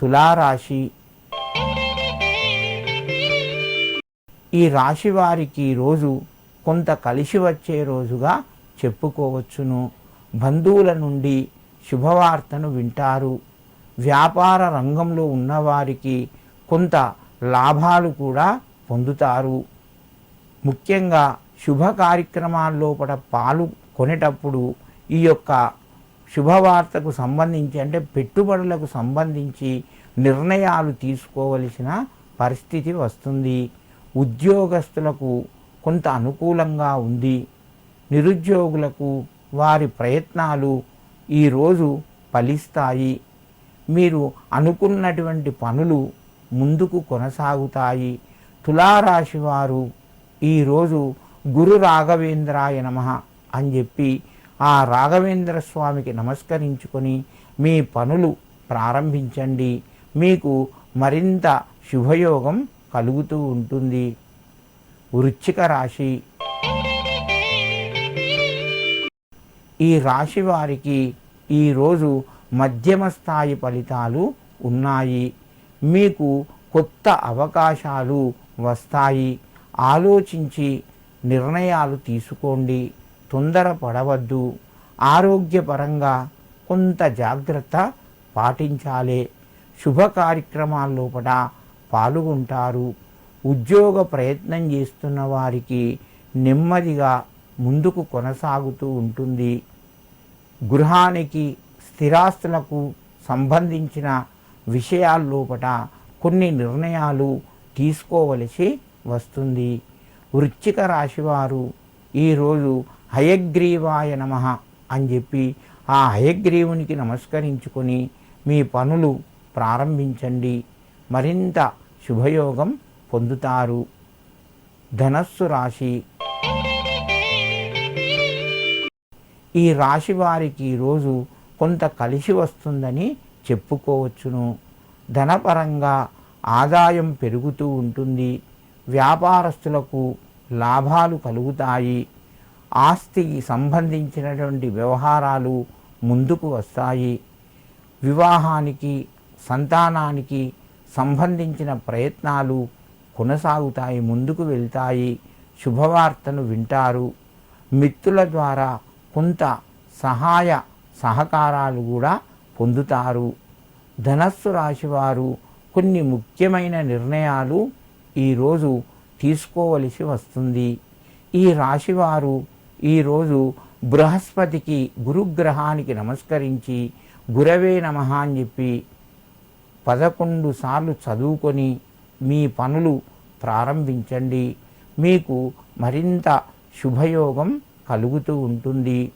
తులారాశి. ఈ రాశి వారికి రోజు కొంత కలిసి వచ్చే రోజుగా చెప్పుకోవచ్చును. బంధువుల నుండి శుభవార్తను వింటారు. వ్యాపార రంగంలో ఉన్నవారికి కొంత లాభాలు కూడా పొందుతారు. ముఖ్యంగా శుభ కార్యక్రమాల్లోపట పాలు కొనేటప్పుడు ఈ యొక్క శుభవార్తకు సంబంధించి అంటే పెట్టుబడులకు సంబంధించి నిర్ణయాలు తీసుకోవలసిన పరిస్థితి వస్తుంది. ఉద్యోగస్తులకు కొంత అనుకూలంగా ఉంది. నిరుద్యోగులకు వారి ప్రయత్నాలు ఈరోజు ఫలిస్తాయి. మీరు అనుకున్నటువంటి పనులు ముందుకు కొనసాగుతాయి. తులారాశి వారు ఈరోజు గురు రాఘవేంద్రాయ నమ అని చెప్పి ఆ రాఘవేంద్ర స్వామికి నమస్కరించుకొని మీ పనులు ప్రారంభించండి. మీకు మరింత శుభయోగం కలుగుతూ ఉంటుంది. వృచ్చిక రాశి. ఈ రాశి వారికి ఈరోజు మధ్యమ స్థాయి ఫలితాలు ఉన్నాయి. మీకు కొత్త అవకాశాలు వస్తాయి. ఆలోచించి నిర్ణయాలు తీసుకోండి. తొందరపడవద్దు. ఆరోగ్యపరంగా కొంత జాగ్రత్త పాటించాలి. శుభ కార్యక్రమాల్లోపట పాల్గొంటారు. ఉద్యోగ ప్రయత్నం చేస్తున్న వారికి నెమ్మదిగా ముందుకు కొనసాగుతూ ఉంటుంది. గృహానికి స్థిరాస్తులకు సంబంధించిన విషయాల్లోపట కొన్ని నిర్ణయాలు తీసుకోవలసి వస్తుంది. వృశ్చిక రాశివారు ఈరోజు హయగ్రీవాయ నమ అని చెప్పి ఆ హయగ్రీవునికి నమస్కరించుకొని మీ పనులు ప్రారంభించండి. మరింత శుభయోగం పొందుతారు. ధనస్సు రాశి. ఈ రాశి వారికి ఈరోజు కొంత కలిసి వస్తుందని చెప్పుకోవచ్చును. ధనపరంగా ఆదాయం పెరుగుతూ ఉంటుంది. వ్యాపారస్తులకు లాభాలు కలుగుతాయి. ఆస్తికి సంబంధించినటువంటి వ్యవహారాలు ముందుకు వస్తాయి. వివాహానికి సంతానానికి సంబంధించిన ప్రయత్నాలు కొనసాగుతాయి ముందుకు వెళ్తాయి. శుభవార్తను వింటారు. మిత్రుల ద్వారా కొంత సహాయ సహకారాలు కూడా పొందుతారు. ధనస్సు రాశివారు కొన్ని ముఖ్యమైన నిర్ణయాలు ఈరోజు తీసుకోవలసి వస్తుంది. ఈ రాశివారు ఈరోజు బృహస్పతికి గురుగ్రహానికి నమస్కరించి గురవే నమ అని చెప్పి పదకొండు సార్లు చదువుకొని మీ పనులు ప్రారంభించండి. మీకు మరింత శుభయోగం కలుగుతూ ఉంటుంది.